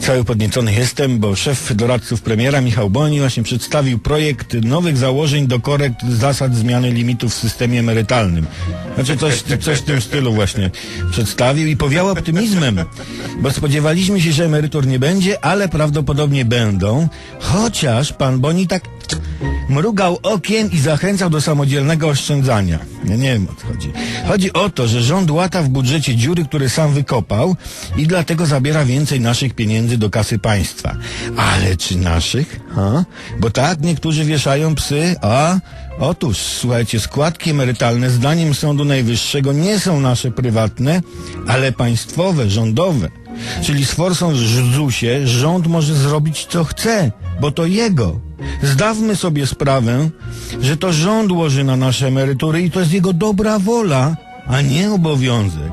Cały podniecony jestem, bo szef doradców premiera Michał Boni właśnie przedstawił projekt nowych założeń do korekt zasad zmiany limitów w systemie emerytalnym. Znaczy coś, coś w tym stylu właśnie przedstawił i powiał optymizmem, bo spodziewaliśmy się, że emerytur nie będzie, ale prawdopodobnie będą, chociaż pan Boni tak mrugał okiem i zachęcał do samodzielnego oszczędzania. Ja nie wiem o co chodzi. Chodzi o to, że rząd łata w budżecie dziury, które sam wykopał i dlatego zabiera więcej naszych pieniędzy do kasy państwa. Ale czy naszych? Ha? Bo tak niektórzy wieszają psy, a otóż, słuchajcie, składki emerytalne zdaniem Sądu Najwyższego nie są nasze prywatne, ale państwowe, rządowe. Czyli z forsą w rząd może zrobić co chce, bo to jego. Zdawmy sobie sprawę, że to rząd łoży na nasze emerytury i to jest jego dobra wola, a nie obowiązek.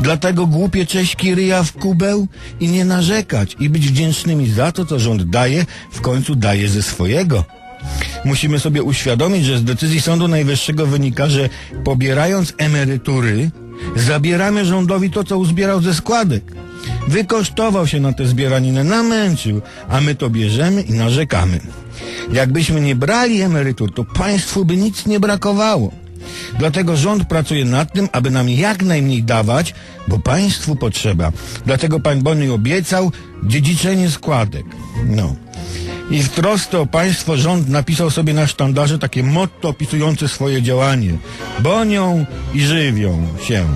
Dlatego głupie cześćki ryja w kubeł i nie narzekać i być wdzięcznymi za to, co rząd daje, w końcu daje ze swojego. Musimy sobie uświadomić, że z decyzji Sądu Najwyższego wynika, że pobierając emerytury, zabieramy rządowi to, co uzbierał ze składek. Wykosztował się na tę zbieraninę, namęczył, a my to bierzemy i narzekamy. Jakbyśmy nie brali emerytur, to państwu by nic nie brakowało. Dlatego rząd pracuje nad tym, aby nam jak najmniej dawać, bo państwu potrzeba. Dlatego pan Boni obiecał dziedziczenie składek. No. I w trosce o państwo rząd napisał sobie na sztandarze takie motto opisujące swoje działanie. Bonią i żywią się.